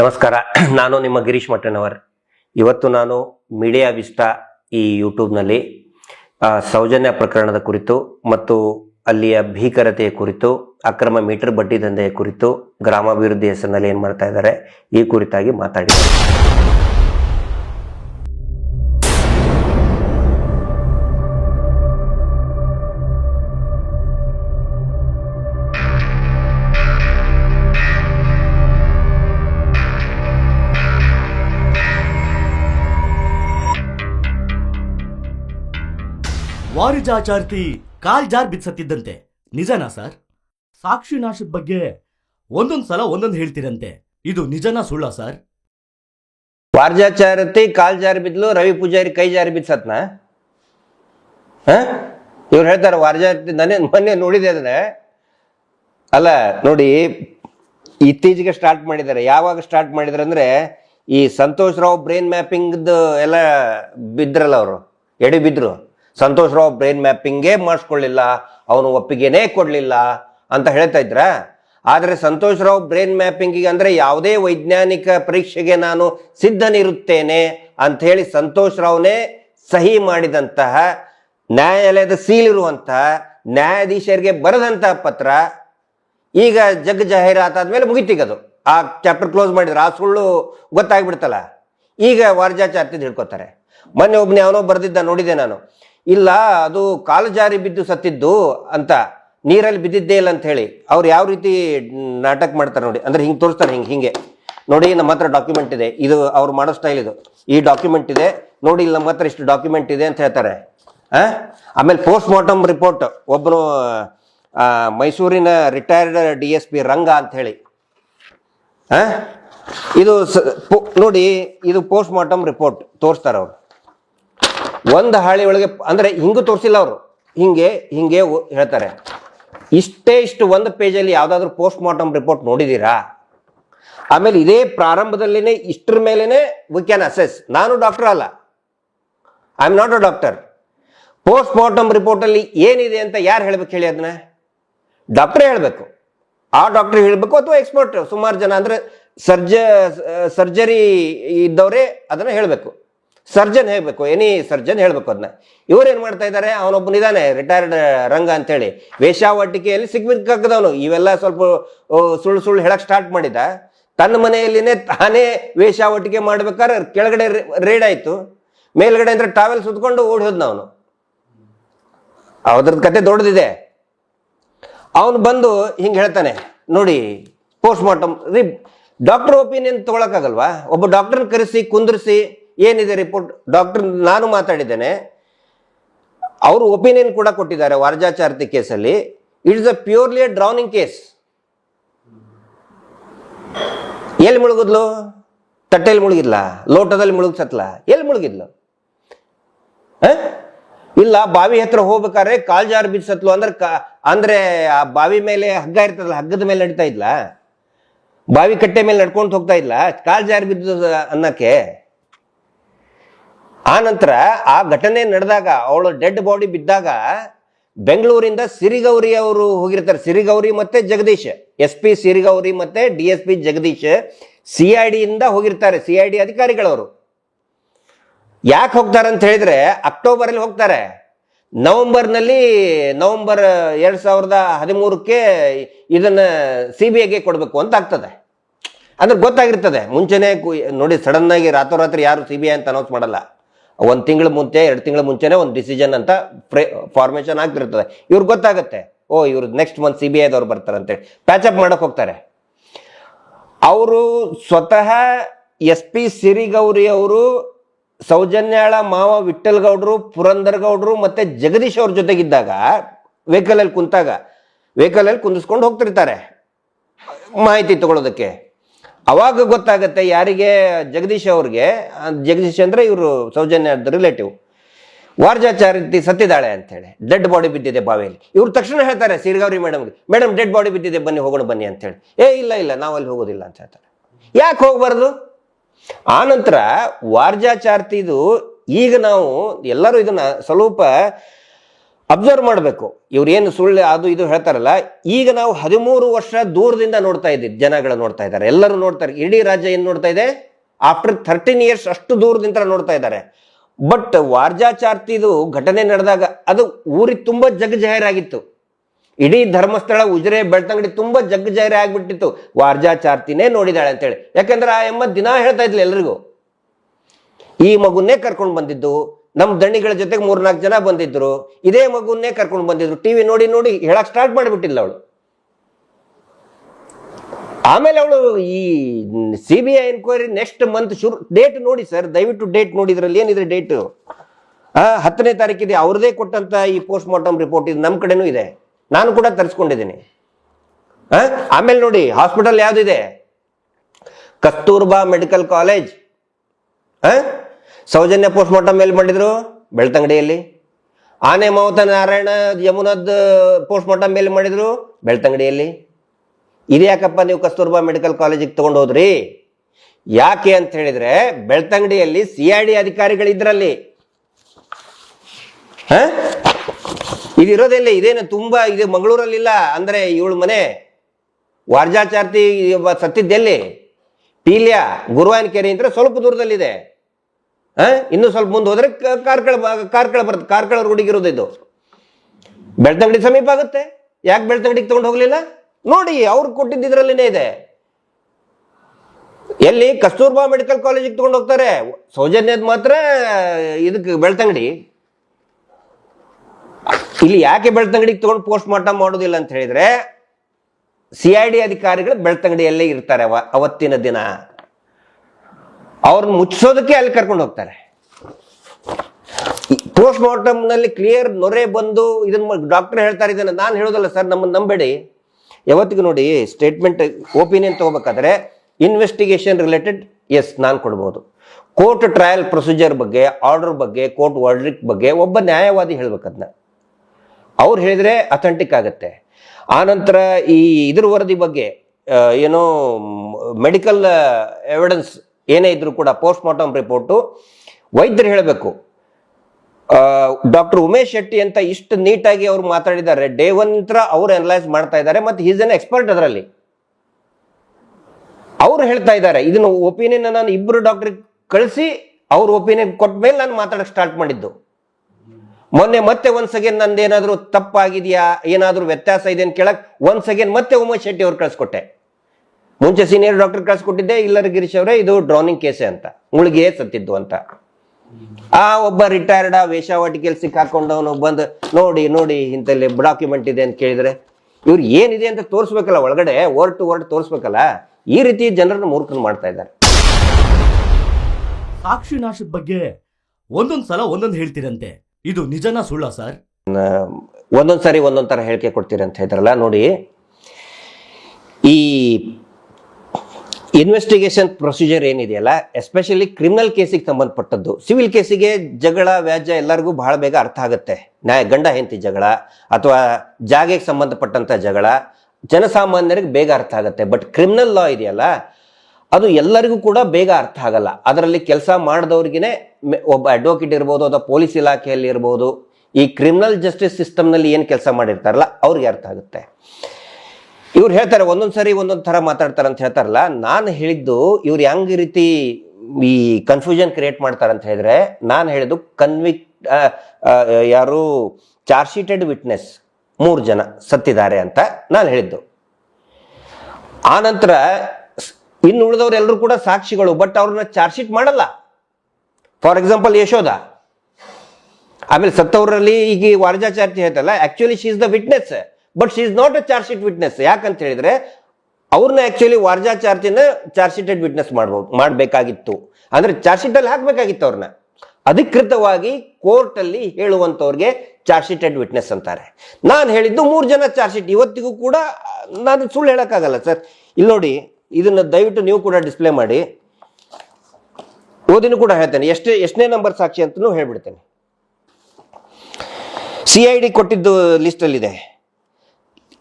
ನಮಸ್ಕಾರ. ನಾನು ನಿಮ್ಮ ಗಿರೀಶ್ ಮಟ್ಟನವರ್. ಇವತ್ತು ನಾನು ಮೀಡಿಯಾ ವಿಸ್ಟಾ ಈ ಯೂಟ್ಯೂಬ್ನಲ್ಲಿ ಸೌಜನ್ಯ ಪ್ರಕರಣದ ಕುರಿತು ಮತ್ತು ಅಲ್ಲಿಯ ಭೀಕರತೆಯ ಕುರಿತು, ಅಕ್ರಮ ಮೀಟರ್ ಬಡ್ಡಿ ದಂಧೆಯ ಕುರಿತು ಗ್ರಾಮಾಭಿವೃದ್ಧಿ ಹೆಸರಿನಲ್ಲಿ ಏನು ಮಾಡ್ತಾ ಇದ್ದಾರೆ, ಈ ಕುರಿತಾಗಿ ಮಾತಾಡಿದ್ದಾರೆ ವಾರಿಜಾಚಾರ್ತಿ ಕಾಲ್ ಜಾರ್ ಬಿತ್ಸತ್ತಿದ್ದಂತೆ ನಿಜನಾ ಸರ್? ಸಾಕ್ಷಿ ನಾಶದ ಬಗ್ಗೆ ಒಂದೊಂದು ಸಲ ಒಂದೊಂದು ಹೇಳ್ತಿರಂತೆ. ಇದು ನಿಜನಾ ಸುಳ್ಳ ಸರ್? ವಾರ್ಜಾಚಾರತಿ ಕಾಲ್ ಜಾರಿ ಬಿದ್ಲು, ರವಿ ಪೂಜಾರಿ ಕೈ ಜಾರಿ ಬಿದ್ಸತ್ನ? ಇವ್ರು ಹೇಳ್ತಾರೆ ವಾರ್ಜಾರತಿ ನಾನೇ ಮೊನ್ನೆ ನೋಡಿದೆ ಅದನ್ನ. ಅಲ್ಲ, ನೋಡಿ, ಇತ್ತೀಚೆಗೆ ಸ್ಟಾರ್ಟ್ ಮಾಡಿದ್ದಾರೆ. ಯಾವಾಗ ಸ್ಟಾರ್ಟ್ ಮಾಡಿದ್ರು ಅಂದ್ರೆ, ಈ ಸಂತೋಷ್ ರಾವ್ ಬ್ರೈನ್ ಮ್ಯಾಪಿಂಗ್ದು ಎಲ್ಲ ಬಿದ್ರಲ್ಲ ಅವರು, ಎಡೆ ಬಿದ್ರು. ಸಂತೋಷ್ ರಾವ್ ಬ್ರೈನ್ ಮ್ಯಾಪಿಂಗೇ ಮಾಡಿಸ್ಕೊಳ್ಳಿಲ್ಲ, ಅವನು ಒಪ್ಪಿಗೆನೇ ಕೊಡ್ಲಿಲ್ಲ ಅಂತ ಹೇಳ್ತಾ ಇದ್ರ? ಆದರೆ ಸಂತೋಷ್ ರಾವ್ ಬ್ರೈನ್ ಮ್ಯಾಪಿಂಗಿಗೆ ಅಂದ್ರೆ ಯಾವುದೇ ವೈಜ್ಞಾನಿಕ ಪರೀಕ್ಷೆಗೆ ನಾನು ಸಿದ್ಧನಿರುತ್ತೇನೆ ಅಂತ ಹೇಳಿ ಸಂತೋಷ್ ರಾವ್ನೇ ಸಹಿ ಮಾಡಿದಂತಹ ನ್ಯಾಯಾಲಯದ ಸೀಲಿರುವಂತಹ ನ್ಯಾಯಾಧೀಶರಿಗೆ ಬರೆದಂತಹ ಪತ್ರ ಈಗ ಜಗ್ ಜಾಹೀರಾತಾದ್ಮೇಲೆ ಮುಗಿತೀಗದು. ಆ ಚಾಪ್ಟರ್ ಕ್ಲೋಸ್ ಮಾಡಿದ್ರೆ ಆ ಸುಳ್ಳು ಗೊತ್ತಾಗ್ಬಿಡ್ತಲ್ಲ. ಈಗ ವಾರ್ಜಾಚಾರ್ತಿದ್ ಹಿಡ್ಕೋತಾರೆ ಮೊನ್ನೆ ಒಬ್ನೇ ಅವನೋ ಬರ್ದಿದ್ದ ನೋಡಿದೆ ನಾನು. ಇಲ್ಲ, ಅದು ಕಾಲು ಜಾರಿ ಬಿದ್ದು ಸತ್ತಿದ್ದು ಅಂತ, ನೀರಲ್ಲಿ ಬಿದ್ದಿದ್ದೇ ಇಲ್ಲ ಅಂತ ಹೇಳಿ. ಅವ್ರು ಯಾವ ರೀತಿ ನಾಟಕ ಮಾಡ್ತಾರೆ ನೋಡಿ, ಅಂದ್ರೆ ಹಿಂಗೆ ತೋರಿಸ್ತಾರೆ ಹಿಂಗೆ ಹಿಂಗೆ. ನೋಡಿ, ನಮ್ಮ ಹತ್ರ ಡಾಕ್ಯುಮೆಂಟ್ ಇದೆ. ಇದು ಅವ್ರು ಮಾಡೋ ಸ್ಟೈಲ್ ಇದು. ಈ ಡಾಕ್ಯುಮೆಂಟ್ ಇದೆ. ನೋಡಿ, ಇಲ್ಲಿ ನಮ್ಮ ಹತ್ರ ಇಷ್ಟು ಡಾಕ್ಯುಮೆಂಟ್ ಇದೆ ಅಂತ ಹೇಳ್ತಾರೆ. ಆ? ಆಮೇಲೆ ಪೋಸ್ಟ್ ಮಾರ್ಟಮ್ ರಿಪೋರ್ಟ್ ಒಬ್ಬನು ಮೈಸೂರಿನ retired D S P Ranga ಅಂತ ಹೇಳಿ? ಇದು ನೋಡಿ, ಇದು ಪೋಸ್ಟ್ ಮಾರ್ಟಮ್ ರಿಪೋರ್ಟ್ ತೋರಿಸ್ತಾರೆ ಅವರು. ಒಂದು ಹಾಳಿ ಒಳಗೆ ಅಂದ್ರೆ ಹಿಂಗೂ ತೋರಿಸಿಲ್ಲ ಅವರು. ಹಿಂಗೆ ಹಿಂಗೆ ಹೇಳ್ತಾರೆ. ಇಷ್ಟೇ ಇಷ್ಟು ಒಂದು ಪೇಜಲ್ಲಿ ಯಾವುದಾದ್ರೂ ಪೋಸ್ಟ್ ಮಾರ್ಟಮ್ ರಿಪೋರ್ಟ್ ನೋಡಿದ್ದೀರಾ ಆಮೇಲೆ ಇದೇ ಪ್ರಾರಂಭದಲ್ಲಿನೇ ಇಷ್ಟರ ಮೇಲೇ ವಿ ಕ್ಯಾನ್ ಅಸೆಸ್ ನಾನು ಡಾಕ್ಟರ್ ಅಲ್ಲ. I am not a doctor post mortem ರಿಪೋರ್ಟಲ್ಲಿ ಏನಿದೆ ಅಂತ ಯಾರು ಹೇಳ್ಬೇಕು ಹೇಳಿ ಅದನ್ನ ಡಾಕ್ಟ್ರೇ ಹೇಳಬೇಕು. ಆ ಡಾಕ್ಟರ್ ಹೇಳಬೇಕು ಅಥವಾ ಎಕ್ಸ್ಪರ್ಟ್ ಸುಮಾರು ಜನ ಅಂದ್ರೆ ಸರ್ಜ ಸರ್ಜರಿ ಇದ್ದವರೇ ಅದನ್ನ ಹೇಳಬೇಕು. ಸರ್ಜನ್ ಹೇಳಬೇಕು, ಎನಿ ಸರ್ಜನ್ ಹೇಳಬೇಕು ಅದನ್ನ ಇವ್ರು ಏನು ಮಾಡ್ತಾ ಇದ್ದಾರೆ ಅವನೊಬ್ಬನಿದ್ದಾನೆ ರಿಟೈರ್ಡ್ ರಂಗ ಅಂತೇಳಿ. ವೇಷಾವಾಟಿಕೆಯಲ್ಲಿ ಸಿಗ್ಬೇಕಾಗದವನು ಇವೆಲ್ಲ ಸ್ವಲ್ಪ ಸುಳ್ಳು ಸುಳ್ಳು ಹೇಳಕ್ ಸ್ಟಾರ್ಟ್ ಮಾಡಿದ. ತನ್ನ ಮನೆಯಲ್ಲಿನೇ ತಾನೇ ವೇಷಾವಟಿಕೆ ಮಾಡ್ಬೇಕಾದ್ರೆ ಕೆಳಗಡೆ ರೇಡ್ ಆಯ್ತು. ಮೇಲ್ಗಡೆ ಅಂದ್ರೆ ಟ್ರಾವೆಲ್ ಸುತ್ಕೊಂಡು ಓಡಿ ಹೋದ್ನ ಅವನು. ಅದ್ರದ್ದು ಕತೆ ದೊಡ್ಡದಿದೆ. ಅವನು ಬಂದು ಹಿಂಗೆ ಹೇಳ್ತಾನೆ, ನೋಡಿ ಪೋಸ್ಟ್ ಮಾರ್ಟಮ್ ರೀ ಡಾಕ್ಟರ್ ಒಪಿನಿಯನ್ ತಗೊಳಕಾಗಲ್ವಾ ಒಬ್ಬ ಡಾಕ್ಟರ್ನ ಕರೆಸಿ, ಕುಂದಿರಿಸಿ ಏನಿದೆ ರಿಪೋರ್ಟ್ ಡಾಕ್ಟರ್ ನಾನು ಮಾತಾಡಿದ್ದೇನೆ. ಅವರು ಒಪಿನಿಯನ್ ಕೂಡ ಕೊಟ್ಟಿದ್ದಾರೆ ವಾರಜಾಚಾರ್ತಿ ಕೇಸಲ್ಲಿ. It is a purely drowning case ಎಲ್ಲಿ ಮುಳುಗಿದ್ಲು? ತಟ್ಟೆಯಲ್ಲಿ ಮುಳುಗಿದ್ಲ? ಲೋಟದಲ್ಲಿ ಮುಳುಗ್ಸತ್ಲ? ಎಲ್ಲಿ ಮುಳುಗಿದ್ಲು? ಇಲ್ಲ, ಬಾವಿ ಹತ್ರ ಹೋಗ್ಬೇಕಾದ್ರೆ ಕಾಲ್ ಜಾರ್ ಬಿಡ್ಸತ್ಲು ಅಂದ್ರೆ ಅಂದ್ರೆ ಆ ಬಾವಿ ಮೇಲೆ ಹಗ್ಗ ಇರ್ತದಲ್ಲ, ಹಗ್ಗದ ಮೇಲೆ ನಡೀತಾ ಇದ್ಲ? ಬಾವಿ ಕಟ್ಟೆ ಮೇಲೆ ನಡ್ಕೊಂಡು ಹೋಗ್ತಾ ಇಲ್ಲ ಕಾಲ್ ಜಾರ್ ಬಿದ್ದು ಅನ್ನಕ್ಕೆ? ಆ ನಂತರ ಆ ಘಟನೆ ನಡೆದಾಗ ಅವಳು ಡೆಡ್ ಬಾಡಿ ಬಿದ್ದಾಗ ಬೆಂಗಳೂರಿಂದ ಸಿರಿಗೌರಿ ಅವರು ಹೋಗಿರ್ತಾರೆ. ಸಿರಿಗೌರಿ ಮತ್ತೆ ಜಗದೀಶ್, ಎಸ್ ಪಿ ಸಿರಿಗೌರಿ ಮತ್ತೆ D S P Jagadish C I ಡಿಯಿಂದ ಹೋಗಿರ್ತಾರೆ. ಸಿ ಐ ಡಿ ಅಧಿಕಾರಿಗಳವರು. ಯಾಕೆ ಹೋಗ್ತಾರೆ ಅಂತ ಹೇಳಿದ್ರೆ ಅಕ್ಟೋಬರ್ ಅಲ್ಲಿ ಹೋಗ್ತಾರೆ. ನವೆಂಬರ್ನಲ್ಲಿ, ನವೆಂಬರ್ ಎರಡ್ ಸಾವಿರದ ಹದಿಮೂರಕ್ಕೆ ಇದನ್ನ ಸಿ ಬಿ ಐಗೆ ಕೊಡಬೇಕು ಅಂತ ಆಗ್ತದೆ. ಅಂದ್ರೆ ಗೊತ್ತಾಗಿರ್ತದೆ. ಮುಂಚೆನೆ ನೋಡಿ ಸಡನ್ ಆಗಿ ರಾತ್ರೋರಾತ್ರಿ ಯಾರು ಸಿ ಬಿ ಐ ಅಂತ ಅನೌನ್ಸ್ ಮಾಡಲ್ಲ. ಒಂದು ತಿಂಗಳ ಮುಂಚೆ, ಎರಡು ತಿಂಗಳ ಮುಂಚೆನೇ ಒಂದು ಡಿಸಿಷನ್ ಅಂತ ಫಾರ್ಮೇಶನ್ ಆಗ್ತಿರ್ತದೆ. ಇವ್ರಿಗೆ ಗೊತ್ತಾಗುತ್ತೆ. ಓ, ಇವ್ರು ನೆಕ್ಸ್ಟ್ ಮಂತ್ ಸಿ ಬಿ ಐದವ್ರು ಬರ್ತಾರೆ ಅಂತೇಳಿ. ಪ್ಯಾಚಪ್ ಮಾಡೋಕೆ ಹೋಗ್ತಾರೆ. ಅವರು ಸ್ವತಃ ಎಸ್ ಪಿ ಸಿರಿಗೌರಿ ಅವರು, ಸೌಜನ್ಯಾಳ ಮಾವ ವಿಠಲ್ ಗೌಡ್ರು ಪುರಂದರ್ ಗೌಡ್ರು ಮತ್ತೆ ಜಗದೀಶ್ ಅವ್ರ ಜೊತೆಗಿದ್ದಾಗ ವೆಹಿಕಲ್ ಅಲ್ಲಿ ಕುಂತಾಗ ವೆಹಿಕಲ್ ಅಲ್ಲಿ ಕುಂದಿಸ್ಕೊಂಡು ಹೋಗ್ತಿರ್ತಾರೆ. ಮಾಹಿತಿ ತಗೊಳ್ಳೋದಕ್ಕೆ ಅವಾಗ ಗೊತ್ತಾಗುತ್ತೆ ಯಾರಿಗೆ ಜಗದೀಶ್ ಅವ್ರಿಗೆ ಜಗದೀಶ್ ಅಂದ್ರೆ ಇವರು ಸೌಜನ್ಯದ ರಿಲೇಟಿವ್ ವಾರ್ಜಾಚಾರ್ಯ ಸತ್ತಿದ್ದಾಳೆ ಅಂತ ಹೇಳಿ ಡೆಡ್ ಬಾಡಿ ಬಿದ್ದಿದೆ ಬಾವಿಯಲ್ಲಿ. ಇವ್ರು ತಕ್ಷಣ ಹೇಳ್ತಾರೆ, ಸಿರಿಗಾವ್ರಿ ಮೇಡಮ್ಗೆ ಮೇಡಮ್ ಡೆಡ್ ಬಾಡಿ ಬಿದ್ದಿದೆ, ಬನ್ನಿ, ಹೋಗೋಣ, ಬನ್ನಿ ಅಂತ ಹೇಳಿ ಏ, ಇಲ್ಲ ಇಲ್ಲ, ನಾವು ಅಲ್ಲಿ ಹೋಗೋದಿಲ್ಲ ಅಂತ ಹೇಳ್ತಾರೆ. ಯಾಕೆ ಹೋಗ್ಬಾರ್ದು? ಆನಂತರ ವಾರ್ಜಾಚಾರ್ತಿದು ಈಗ ನಾವು ಎಲ್ಲರೂ ಇದನ್ನ ಸ್ವಲ್ಪ ಅಬ್ಸರ್ವ್ ಮಾಡಬೇಕು. ಇವ್ರು ಏನು ಸುಳ್ಳು ಅದು ಇದು ಹೇಳ್ತಾರಲ್ಲ, ಈಗ ನಾವು ಹದಿಮೂರು ವರ್ಷ ದೂರದಿಂದ ನೋಡ್ತಾ ಇದ್ದೀವಿ, ಜನಗಳು ನೋಡ್ತಾ ಇದ್ದಾರೆ, ಎಲ್ಲರೂ ನೋಡ್ತಾರೆ ಇಡೀ ರಾಜ್ಯ ಏನು ನೋಡ್ತಾ ಇದೆ? ಆಫ್ಟರ್ ಥರ್ಟೀನ್ ಇಯರ್ಸ್ ಅಷ್ಟು ದೂರದಿಂದ ನೋಡ್ತಾ ಇದ್ದಾರೆ. ಬಟ್ ವಾರ್ಜಾಚಾರ್ತಿದು ಘಟನೆ ನಡೆದಾಗ ಅದು ಊರಿಗೆ ತುಂಬಾ ಜಗ್ ಜಾಹೀರಾಗಿತ್ತು ಇಡೀ ಧರ್ಮಸ್ಥಳ, ಉಜಿರೆ, ಬೆಳ್ತಂಗಡಿ ತುಂಬಾ ಜಗ್ ಜಾಹೀರ ಆಗ್ಬಿಟ್ಟಿತ್ತು. ವಾರ್ಜಾಚಾರ್ತಿನೇ ನೋಡಿದಾಳೆ ಅಂತೇಳಿ. ಯಾಕಂದ್ರೆ ಆ ಎಮ್ಮ ದಿನ ಹೇಳ್ತಾ ಇದ್ಲು ಎಲ್ರಿಗೂ. ಈ ಮಗುನ್ನೇ ಕರ್ಕೊಂಡು ಬಂದಿದ್ದು ನಮ್ಮ ದಣಿಗಳ ಜೊತೆಗೆ ಮೂರ್ನಾಲ್ಕು ಜನ ಬಂದಿದ್ರು, ಇದೇ ಮಗುನ್ನೇ ಕರ್ಕೊಂಡು ಬಂದಿದ್ರು. ಟಿವಿ ನೋಡಿ ನೋಡಿ ಹೇಳಕ್ ಸ್ಟಾರ್ಟ್ ಮಾಡಿಬಿಟ್ಟಿಲ್ಲ ಅವಳು. ಆಮೇಲೆ ಅವಳು ಈ C B I enquiry next month ಶುರು ಡೇಟ್ ನೋಡಿ ಸರ್ ದಯವಿಟ್ಟು ಡೇಟ್ ನೋಡಿದ್ರಲ್ಲಿ ಏನಿದೆ ಡೇಟ್ ಹತ್ತನೇ ತಾರೀಕಿದೆ ಅವ್ರದೇ ಕೊಟ್ಟಂತ ಈ ಪೋಸ್ಟ್ ಮಾರ್ಟಮ್ ರಿಪೋರ್ಟ್ ಇದು ನಮ್ಮ ಕಡೆನೂ ಇದೆ. ನಾನು ಕೂಡ ತರಿಸ್ಕೊಂಡಿದ್ದೀನಿ? ಆಮೇಲೆ ನೋಡಿ hospital ಯಾವ್ದಿದೆ? Kasturba medical college? Soujanya post mortem ಎಲ್ಲಿ ಮಾಡಿದ್ರು? ಬೆಳ್ತಂಗಡಿಯಲ್ಲಿ. ಆನೆ ಮಾವುತ ನಾರಾಯಣ ಯಮುನದ್ ಪೋಸ್ಟ್ ಮಾರ್ಟಮ್ ಎಲ್ಲಿ ಮಾಡಿದ್ರು? ಬೆಳ್ತಂಗಡಿಯಲ್ಲಿ. ಇದ್ಯಾಕಪ್ಪ ನೀವು ಕಸ್ತೂರ್ಬಾ ಮೆಡಿಕಲ್ ಕಾಲೇಜಿಗೆ ತಗೊಂಡು ಹೋದ್ರಿ ಯಾಕೆ ಅಂತ ಹೇಳಿದ್ರೆ ಬೆಳ್ತಂಗಡಿಯಲ್ಲಿ ಸಿ ಐ ಡಿ ಅಧಿಕಾರಿಗಳಿದ್ರಲ್ಲಿ? ಇದಿರೋದೆಲ್ಲ ಇದೇನು ತುಂಬಾ ಇದು ಮಂಗಳೂರಲ್ಲಿಲ್ಲ ಅಂದ್ರೆ ಇವಳು ಮನೆ. ವಾರ್ಜಾಚಾರ್ತಿ ಸತ್ತಿದ್ದೆಲ್ಲಿ? ಪೀಲ್ಯ ಗುರುವಾಯನಕೆರೆ ಅಂದ್ರೆ ಸ್ವಲ್ಪ ದೂರದಲ್ಲಿದೆ. ಇನ್ನು ಸ್ವಲ್ಪ ಮುಂದೆ ಹೋದ್ರೆ ಕಾರ್ಕಳ ಕಾರ್ಕಳ ಬರುತ್ತೆ ಕಾರ್ಕಳ ರೂಢಿಗಿರೋದು ಇದು. ಬೆಳ್ತಂಗಡಿ ಸಮೀಪ ಆಗುತ್ತೆ. ಯಾಕೆ ಬೆಳ್ತಂಗಡಿಗೆ ತಗೊಂಡು ಹೋಗ್ಲಿಲ್ಲ? ನೋಡಿ, ಅವ್ರು ಕೊಟ್ಟಿದ್ದ ಇದ್ರಲ್ಲಿನೇ ಇದೆ. ಎಲ್ಲಿ? ಕಸ್ತೂರ್ಬಾ ಮೆಡಿಕಲ್ ಕಾಲೇಜಿಗೆ ತಗೊಂಡು ಹೋಗ್ತಾರೆ. ಸೌಜನ್ಯದ ಮಾತ್ರ, ಇದಕ್ಕೆ ಬೆಳ್ತಂಗಡಿ. ಇಲ್ಲಿ ಯಾಕೆ ಬೆಳ್ತಂಗಡಿಗೆ ತಗೊಂಡು ಪೋಸ್ಟ್ ಮಾರ್ಟಮ್ ಮಾಡೋದಿಲ್ಲ ಅಂತ ಹೇಳಿದ್ರೆ, ಸಿ ಐ ಡಿ ಅಧಿಕಾರಿಗಳು ಬೆಳ್ತಂಗಡಿಯಲ್ಲೇ ಇರ್ತಾರೆ ಅವ ಅವತ್ತಿನ ದಿನ. ಅವ್ರನ್ನ ಮುಚ್ಚಿಸೋದಕ್ಕೆ ಅಲ್ಲಿ ಕರ್ಕೊಂಡು ಹೋಗ್ತಾರೆ. ಪೋಸ್ಟ್ ಮಾರ್ಟಮ್ನಲ್ಲಿ ಕ್ಲಿಯರ್ ನೊರೆ ಬಂದು ಇದನ್ನ ಡಾಕ್ಟರ್ ಹೇಳ್ತಾರೆ ಇದನ್ನ ನಾನು ಹೇಳೋದಲ್ಲ ಸರ್ ನಮ್ಮನ್ನು ನಂಬೇಡಿ. ಯಾವತ್ತಿಗೂ ನೋಡಿ ಸ್ಟೇಟ್ಮೆಂಟ್ ಒಪಿನಿಯನ್ ತಗೋಬೇಕಾದ್ರೆ ಇನ್ವೆಸ್ಟಿಗೇಷನ್ ರಿಲೇಟೆಡ್ ಎಸ್ ನಾನು ಕೊಡ್ಬೋದು. ಕೋರ್ಟ್ ಟ್ರಯಲ್ ಪ್ರೊಸೀಜರ್ ಬಗ್ಗೆ ಆರ್ಡರ್ ಬಗ್ಗೆ ಕೋರ್ಟ್ ವರ್ಡ್ರಿಕ್ ಬಗ್ಗೆ ಒಬ್ಬ ನ್ಯಾಯವಾದಿ ಹೇಳ್ಬೇಕದ್ನ. ಅವ್ರು ಹೇಳಿದ್ರೆ ಅಥೆಂಟಿಕ್ ಆಗುತ್ತೆ. ಆನಂತರ ಈ ಇದ್ರ ವರದಿ ಬಗ್ಗೆ ಏನೋ ಮೆಡಿಕಲ್ ಎವಿಡೆನ್ಸ್ ಏನೇ ಇದ್ರೂ ಕೂಡ ಪೋಸ್ಟ್ ಮಾರ್ಟಮ್ ರಿಪೋರ್ಟು ವೈದ್ಯರು ಹೇಳಬೇಕು. ಡಾಕ್ಟರ್ ಉಮೇಶ್ ಶೆಟ್ಟಿ ಅಂತ ಇಷ್ಟು ನೀಟಾಗಿ ಅವ್ರು ಮಾತಾಡಿದ್ದಾರೆ. ಡೇ ಒನ್ ಅವ್ರು ಅನಲೈಸ್ ಮಾಡ್ತಾ ಇದ್ದಾರೆ ಮತ್ತು ಈಸ್ ಎನ್ ಎಕ್ಸ್ಪರ್ಟ್ ಅದರಲ್ಲಿ. ಅವ್ರು ಹೇಳ್ತಾ ಇದ್ದಾರೆ. ಇದನ್ನ ಒಪಿನಿಯನ್ ನಾನು ಇಬ್ಬರು ಡಾಕ್ಟರ್ ಕಳಿಸಿ ಅವ್ರ ಒಪಿನಿಯನ್ ಕೊಟ್ಟ ಮೇಲೆ ನಾನು ಮಾತಾಡಕ್ ಸ್ಟಾರ್ಟ್ ಮಾಡಿದ್ದು. ಮೊನ್ನೆ ಮತ್ತೆ ಒಂದ್ ಸೆಕೆಂಡ್ ನಂದು ಏನಾದರೂ ತಪ್ಪಾಗಿದೆಯಾ? ಏನಾದರೂ ವ್ಯತ್ಯಾಸ ಇದೆ ಅಂತ ಕೇಳಕ್ ಒಂದ್ ಸೆಕೆಂಡ್ ಮತ್ತೆ ಉಮೇಶ್ ಶೆಟ್ಟಿ ಅವ್ರು ಕಳ್ಸಿಕೊಟ್ಟೆ. ಮುಂಚೆ ಸೀನಿಯರ್ ಡಾಕ್ಟರ್ ಕಳ್ಸಿಕೊಟ್ಟಿದ್ದೆ ಇಲ್ಲರ ಗಿರೀಶ್ ಅವರೇ ಇದು ಡ್ರಾನಿಂಗ್ ಕೇಸೆ ಅಂತ. ಮುಳುಗೇ ಸತ್ತಿದ್ದು ಅಂತ. ಆ ಒಬ್ಬ ರಿಟೈರ್ಡ್ ವೇಷಾವಾಟಿಕೆಯಲ್ಲಿ ಸಿಕ್ಕಾಕೊಂಡವನು ಬಂದು ನೋಡಿ ನೋಡಿ ಇಂತಲ್ಲಿ ಡಾಕ್ಯುಮೆಂಟ್ ಇದೆ ಅಂತ ಕೇಳಿದ್ರೆ ಇವ್ರು ಏನಿದೆ ಅಂತ ತೋರಿಸ್ಬೇಕಲ್ಲ ಒಳಗಡೆ ವರ್ಡ್ ಟು ವರ್ಡ್ ತೋರಿಸ್ಬೇಕಲ್ಲ ಈ ರೀತಿ ಜನರನ್ನು ಮೂರ್ಖನ್ ಮಾಡ್ತಾ ಇದ್ದಾರೆ. ಸಾಕ್ಷಿ ನಾಶದ ಬಗ್ಗೆ ಒಂದೊಂದು ಸಲ ಒಂದೊಂದು ಹೇಳ್ತೀರಂತೆ. ಇದು ನಿಜನ ಸುಳ್ಳ ಸರ್? ಒಂದೊಂದ್ಸರಿ ಒಂದೊಂದ್ ತರ ಹೇಳಿಕೆ ಕೊಡ್ತೀರಿ ಅಂತ ಹೇಳ್ತಾರಲ್ಲ ನೋಡಿ ಈ ಇನ್ವೆಸ್ಟಿಗೇಷನ್ ಪ್ರೊಸೀಜರ್ ಏನಿದೆಯಲ್ಲ, ಎಸ್ಪೆಷಲಿ ಕ್ರಿಮಿನಲ್ ಕೇಸಿಗೆ ಸಂಬಂಧಪಟ್ಟದ್ದು. ಸಿವಿಲ್ ಕೇಸಿಗೆ ಜಗಳ, ವ್ಯಾಜ್ಯ ಎಲ್ಲರಿಗೂ ಬಹಳ ಬೇಗ ಅರ್ಥ ಆಗುತ್ತೆ. ನ್ಯಾಯ ಗಂಡ, ಹೆಂಡತಿ ಜಗಳ, ಅಥವಾ ಜಾಗಕ್ಕೆ ಸಂಬಂಧಪಟ್ಟಂತ ಜಗಳ, ಜನಸಾಮಾನ್ಯರಿಗೆ ಬೇಗ ಅರ್ಥ ಆಗುತ್ತೆ. ಬಟ್ ಕ್ರಿಮಿನಲ್ ಲಾ ಇದೆಯಲ್ಲ, ಅದು ಎಲ್ಲರಿಗೂ ಕೂಡ ಬೇಗ ಅರ್ಥ ಆಗಲ್ಲ. ಅದರಲ್ಲಿ ಕೆಲಸ ಮಾಡಿದವರಿಗೇನೆ ಒಬ್ಬ ಅಡ್ವೊಕೇಟ್ ಇರ್ಬೋದು, ಅಥವಾ ಪೊಲೀಸ್ ಇಲಾಖೆಯಲ್ಲಿ ಇರ್ಬೋದು, ಈ ಕ್ರಿಮಿನಲ್ ಜಸ್ಟಿಸ್ ಸಿಸ್ಟಮ್ನಲ್ಲಿ ಏನು ಕೆಲಸ ಮಾಡಿರ್ತಾರಲ್ಲ, ಅವ್ರಿಗೆ ಅರ್ಥ ಆಗುತ್ತೆ. ಇವ್ರು ಹೇಳ್ತಾರೆ, ಒಂದೊಂದು ಸರಿ ಒಂದೊಂದು ಥರ ಮಾತಾಡ್ತಾರೆ ಅಂತ ಹೇಳ್ತಾರಲ್ಲ, ನಾನು ಹೇಳಿದ್ದು ಇವ್ರು ಹೆಂಗ್ ರೀತಿ ಈ ಕನ್ಫ್ಯೂಷನ್ ಕ್ರಿಯೇಟ್ ಮಾಡ್ತಾರೆ ಅಂತ ಹೇಳಿದ್ರೆ, ನಾನು ಹೇಳಿದ್ದು ಕನ್ವಿಕ್ ಯಾರು ಚಾರ್ಜ್ ಶೀಟೆಡ್ ವಿಟ್ನೆಸ್ ಮೂರು ಜನ ಸತ್ತಿದ್ದಾರೆ ಅಂತ ನಾನು ಹೇಳಿದ್ದು. ಆನಂತರ ನಂತರ ಇನ್ನು ಉಳಿದವ್ರು ಎಲ್ಲರೂ ಕೂಡ ಸಾಕ್ಷಿಗಳು ಬಟ್ ಅವ್ರನ್ನ ಚಾರ್ಜ್ ಶೀಟ್ ಮಾಡಲ್ಲ. For example Yashodha. ಆಮೇಲೆ ಸತ್ತವರಲ್ಲಿ ಈಗ ವಾರಜಾಚಾರ್ಜಿ ಹೇಳ್ತಲ್ಲ actually she is the witness but she is not a charge sheet witness ಯಾಕಂತ ಹೇಳಿದ್ರೆ ಅವ್ರನ್ನ ಆಕ್ಚುಲಿ ವಾರ್ಜಾಚಾರ್ತಿನ ಚಾರ್ಜ್ ಶೀಟೆಡ್ ವಿಟ್ನೆಸ್ ಮಾಡ್ಬೋದು, ಮಾಡಬೇಕಾಗಿತ್ತು. ಅಂದ್ರೆ ಚಾರ್ಜ್ ಶೀಟ್ ಅಲ್ಲಿ ಹಾಕ್ಬೇಕಾಗಿತ್ತು ಅವ್ರನ್ನ ಅಧಿಕೃತವಾಗಿ ಕೋರ್ಟ್ ಅಲ್ಲಿ ಹೇಳುವಂತವ್ರಿಗೆ ಚಾರ್ಜ್ ಶೀಟೆಡ್ ವಿಟ್ನೆಸ್ ಅಂತಾರೆ. ನಾನು ಹೇಳಿದ್ದು ಮೂರು ಜನ ಚಾರ್ಜ್ ಶೀಟ್ ಇವತ್ತಿಗೂ ಕೂಡ, ನಾನು ಸುಳ್ಳು ಹೇಳೋಕ್ಕಾಗಲ್ಲ ಸರ್. ಇಲ್ಲಿ ನೋಡಿ, ಇದನ್ನ ದಯವಿಟ್ಟು ನೀವು ಕೂಡ ಡಿಸ್ಪ್ಲೇ ಮಾಡಿ. ಓದಿನೂ ಕೂಡ ಹೇಳ್ತೇನೆ. ಎಷ್ಟೇ, ಎಷ್ಟನೇ ನಂಬರ್ ಸಾಕ್ಷಿ ಅಂತಲೂ ಹೇಳ್ಬಿಡ್ತೇನೆ. ಸಿ ಐ ಡಿ ಕೊಟ್ಟಿದ್ದು ಲಿಸ್ಟಲ್ಲಿದೆ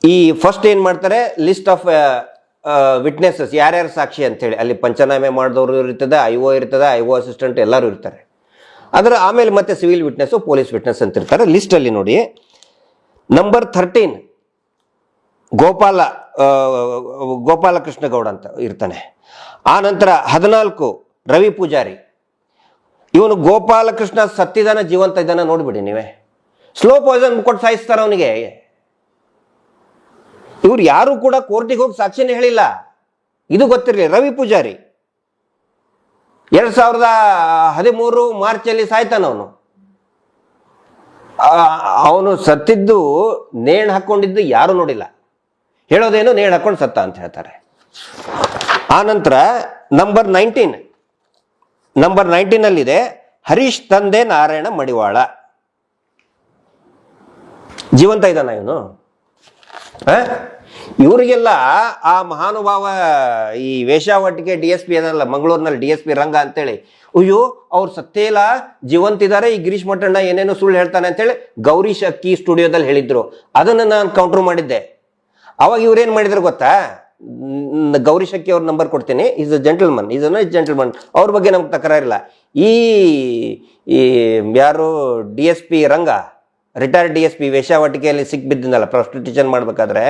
ಈ ಫಸ್ಟ್ ಏನು ಮಾಡ್ತಾರೆ? ಲಿಸ್ಟ್ ಆಫ್ ವಿಟ್ನೆಸಸ್ ಯಾರ್ಯಾರು ಸಾಕ್ಷಿ ಅಂತೇಳಿ. ಅಲ್ಲಿ ಪಂಚನಾಮೆ ಮಾಡಿದವರು ಇರ್ತದೆ ಐ ಒ ಇರ್ತದೆ ಐ ಒ ಅಸಿಸ್ಟೆಂಟ್ ಎಲ್ಲರೂ ಇರ್ತಾರೆ. ಅದರ ಆಮೇಲೆ ಮತ್ತೆ ಸಿವಿಲ್ ವಿಟ್ನೆಸ್ಸು ಪೊಲೀಸ್ ವಿಟ್ನೆಸ್ ಅಂತ ಇರ್ತಾರೆ. ಲಿಸ್ಟಲ್ಲಿ ನೋಡಿ. ನಂಬರ್ ಥರ್ಟೀನ್ ಗೋಪಾಲ ಗೋಪಾಲ ಗೋಪಾಲಕೃಷ್ಣ ಗೌಡ ಅಂತ ಇರ್ತಾನೆ. ಆ ನಂತರ ಹದಿನಾಲ್ಕು, ರವಿ ಪೂಜಾರಿ. ಇವನು ಗೋಪಾಲಕೃಷ್ಣ ಸತ್ತಿದಾನ, ಜೀವಂತ ಇದ್ದಾನ ನೋಡ್ಬಿಡಿ ನೀವೇ. ಸ್ಲೋ ಪಾಯ್ಸನ್ ಕೊಟ್ಟು ಸಾಯಿಸ್ತಾರ ಅವನಿಗೆ. ಇವ್ರು ಯಾರು ಕೂಡ ಕೋರ್ಟಿಗೆ ಹೋಗಿ ಸಾಕ್ಷಿನೇ ಹೇಳಿಲ್ಲ. ಇದು ಗೊತ್ತಿರಲಿ, ರವಿ ಪೂಜಾರಿ. ಎರಡ್ ಸಾವಿರದ ಹದಿಮೂರು ಮಾರ್ಚಲ್ಲಿ ಅವನು. ಅವನು ಸತ್ತಿದ್ದು, ನೇಣು ಹಾಕೊಂಡಿದ್ದು ಯಾರು ನೋಡಿಲ್ಲ. ಹೇಳೋದೇನು ನೇಣು ಹಾಕೊಂಡು ಸತ್ತ ಅಂತ ಹೇಳ್ತಾರೆ. ಆ ನಂತರ ನಂಬರ್ ನೈನ್ಟೀನ್, ನಂಬರ್ ನೈನ್ಟೀನಲ್ಲಿದೆ, ಹರೀಶ್ ತಂದೆ ನಾರಾಯಣ ಮಡಿವಾಳ. ಜೀವಂತ ಇದ್ದಾನ ಇವನು? ಇವರಿಗೆಲ್ಲ ಆ ಮಹಾನುಭಾವ ಈ ವೇಷಾವಟಿಕೆ ಡಿ ಎಸ್ ಪಿ ಏನಲ್ಲ ಮಂಗಳೂರಿನಲ್ಲಿ ಡಿ ಎಸ್ ಪಿ ರಂಗ ಅಂತೇಳಿ. ಅಯ್ಯೋ, ಅವ್ರು ಸತ್ತೇ ಇಲ್ಲ ಜೀವಂತಿದ್ದಾರೆ ಈ ಗಿರೀಶ್ ಮಠಣ್ಣ ಏನೇನೋ ಸುಳ್ಳು ಹೇಳ್ತಾನೆ ಅಂತೇಳಿ ಗೌರಿ ಶಕ್ತಿ ಸ್ಟುಡಿಯೋದಲ್ಲಿ ಹೇಳಿದ್ರು. ಅದನ್ನು ನಾನು ಕೌಂಟರ್ ಮಾಡಿದ್ದೆ. ಅವಾಗ ಇವ್ರೇನು ಮಾಡಿದ್ರು ಗೊತ್ತಾ? ಗೌರಿ ಶಕ್ತಿ ಅವ್ರ ನಂಬರ್ ಕೊಡ್ತೀನಿ. Is a gentleman is a gentleman ಅವ್ರ ಬಗ್ಗೆ ನಮ್ಗೆ ತಕರಾರಿಲ್ಲ. ಈ, ಯಾರು, D S P Ranga retired D S P ವೇಷಾವಟಿಕೆಯಲ್ಲಿ ಸಿಕ್ಬಿದ್ದಿದ್ದಲ್ಲ ಪ್ರಾಸ್ಟಿಟ್ಯೂಷನ್ ಮಾಡಬೇಕಾದ್ರೆ,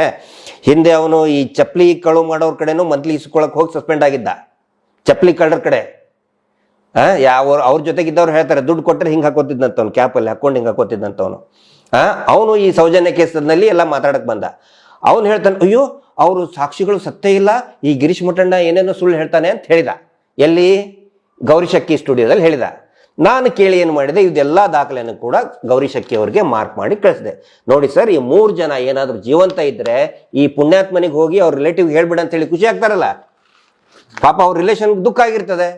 ಹಿಂದೆ ಅವನು ಈ ಚಪ್ಪಲಿ ಕಳು ಮಾಡೋರ ಕಡೆನೂ ಮಂತ್ಲಿ ಇಸ್ಕೊಳಕ್ಕೆ ಹೋಗಿ ಸಸ್ಪೆಂಡ್ ಆಗಿದ್ದ. ಚಪ್ಪಲಿ ಕಳ್ಳರ ಕಡೆ. ಹಾಂ ಯಾವ ಅವ್ರ ಜೊತೆಗಿದ್ದವ್ರು ಹೇಳ್ತಾರೆ, ದುಡ್ಡು ಕೊಟ್ಟರೆ ಹಿಂಗೆ ಹಾಕೋತಿದ್ದಂಥವ್ನು ಕ್ಯಾಪಲ್ಲಿ ಹಾಕೊಂಡು ಹಿಂಗೆ ಹಾಕೋತಿದ್ದಂತವನು ಅವನು ಈ ಸೌಜನ್ಯ ಕೇಸಲ್ಲಿ ಎಲ್ಲ ಮಾತಾಡೋಕೆ ಬಂದ. ಅವನು ಹೇಳ್ತಾನೆ, ಅಯ್ಯೋ, ಅವರು ಸಾಕ್ಷಿಗಳು ಸತ್ತೇ ಇಲ್ಲ, ಈ ಗಿರೀಶ್ ಮುಟ್ಟಣ್ಣ ಏನೇನೋ ಸುಳ್ಳು ಹೇಳ್ತಾನೆ ಅಂತ ಹೇಳಿದ. ಎಲ್ಲಿ? ಗೌರಿ ಶಕ್ಕಿ ಸ್ಟುಡಿಯೋದಲ್ಲಿ ಹೇಳಿದ. ನಾನು ಕೇಳಿ ಏನು ಮಾಡಿದೆ, ಇದೆಲ್ಲ ದಾಖಲೆಯನ್ನು ಕೂಡ ಗೌರಿ ಶಕ್ಕಿ ಅವರಿಗೆ ಮಾರ್ಕ್ ಮಾಡಿ ಕಳಿಸಿದೆ. ನೋಡಿ ಸರ್, ಈ ಮೂರು ಜನ ಏನಾದರೂ ಜೀವಂತ ಇದ್ರೆ ಈ ಪುಣ್ಯಾತ್ಮನಿಗೆ ಹೋಗಿ ಅವ್ರ ರಿಲೇಟಿವ್ ಹೇಳ್ಬಿಡ ಅಂತ ಹೇಳಿ ಖುಷಿ ಆಗ್ತಾರಲ್ಲ? ಪಾಪ ಅವ್ರ ರಿಲೇಷನ್ ದುಃಖ ಆಗಿರ್ತದೆ.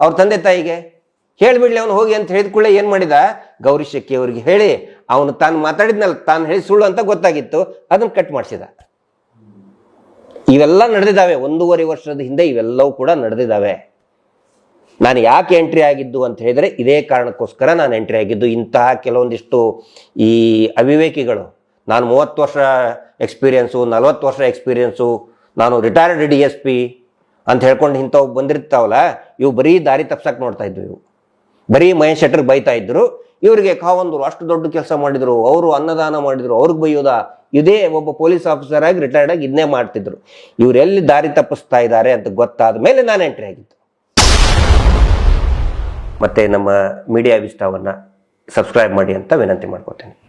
ಅವ್ರ ತಂದೆ ತಾಯಿಗೆ. ಹೇಳ್ಬಿಡ್ಲಿ ಅವನು ಹೋಗಿ ಅಂತ ಹೇಳಿದ ಕೂಡಲೇ ಏನು ಮಾಡಿದ? ಗೌರಿ ಶೆಟ್ಟಿ ಅವರಿಗೆ ಹೇಳಿ, ಅವನು ತಾನು ಮಾತಾಡಿದ್ನಲ್ಲ, ತಾನು ಹೇಳಿ ಸುಳ್ಳು ಅಂತ ಗೊತ್ತಾಗಿತ್ತು, ಅದನ್ನ ಕಟ್ ಮಾಡಿಸಿದ. ಇವೆಲ್ಲ ನಡೆದಿದ್ದಾವೆ. ಒಂದೂವರೆ ವರ್ಷದ ಹಿಂದೆ ಇವೆಲ್ಲವೂ ಕೂಡ ನಡೆದಿದ್ದಾವೆ. ನಾನು ಯಾಕೆ ಎಂಟ್ರಿ ಆಗಿದ್ದು ಅಂತ ಹೇಳಿದರೆ ಇದೇ ಕಾರಣಕ್ಕೋಸ್ಕರ ನಾನು ಎಂಟ್ರಿ ಆಗಿದ್ದು. ಇಂತಹ ಕೆಲವೊಂದಿಷ್ಟು ಈ ಅವಿವೇಕಿಗಳು, ನಾನು ಮೂವತ್ತು ವರ್ಷ ಎಕ್ಸ್ಪೀರಿಯನ್ಸು ನಲವತ್ತು ವರ್ಷ ಎಕ್ಸ್ಪೀರಿಯನ್ಸು ನಾನು ರಿಟೈರ್ಡ್ ಡಿ ಎಸ್ ಪಿ ಅಂತ ಹೇಳ್ಕೊಂಡು ಇಂಥವು ಬಂದಿರ್ತಾವಲ್ಲ, ಇವು ಬರೀ ದಾರಿ ತಪ್ಸಕ್ಕೆ ನೋಡ್ತಾ ಇದ್ವು ಇವು. ಬರೀ ಮಹೇಶ್ ಶೆಟ್ಟರ್ಗೆ ಬೈತಾ ಇದ್ರು, ಇವರಿಗೆ ಕಾವಂದರು ಅಷ್ಟು ದೊಡ್ಡ ಕೆಲಸ ಮಾಡಿದ್ರು, ಅವರು ಅನ್ನದಾನ ಮಾಡಿದ್ರು, ಅವ್ರಿಗೆ ಬೈಯೋದ. ಇದೇ ಒಬ್ಬ ಪೊಲೀಸ್ ಆಫೀಸರ್ ಆಗಿ ರಿಟೈರ್ಡ್ ಆಗಿ ಇದನ್ನೇ ಮಾಡ್ತಿದ್ರು. ಇವರೆಲ್ಲಿ ದಾರಿ ತಪ್ಪಿಸ್ತಾ ಇದ್ದಾರೆ ಅಂತ ಗೊತ್ತಾದ ಮೇಲೆ ನಾನು ಎಂಟ್ರಿ ಆಗಿದ್ದು. ಮತ್ತೆ ನಮ್ಮ ಮೀಡಿಯಾ ವಿಸ್ತಾವನ್ನ ಸಬ್ಸ್ಕ್ರೈಬ್ ಮಾಡಿ ಅಂತ ವಿನಂತಿ ಮಾಡ್ಕೊತೇನೆ.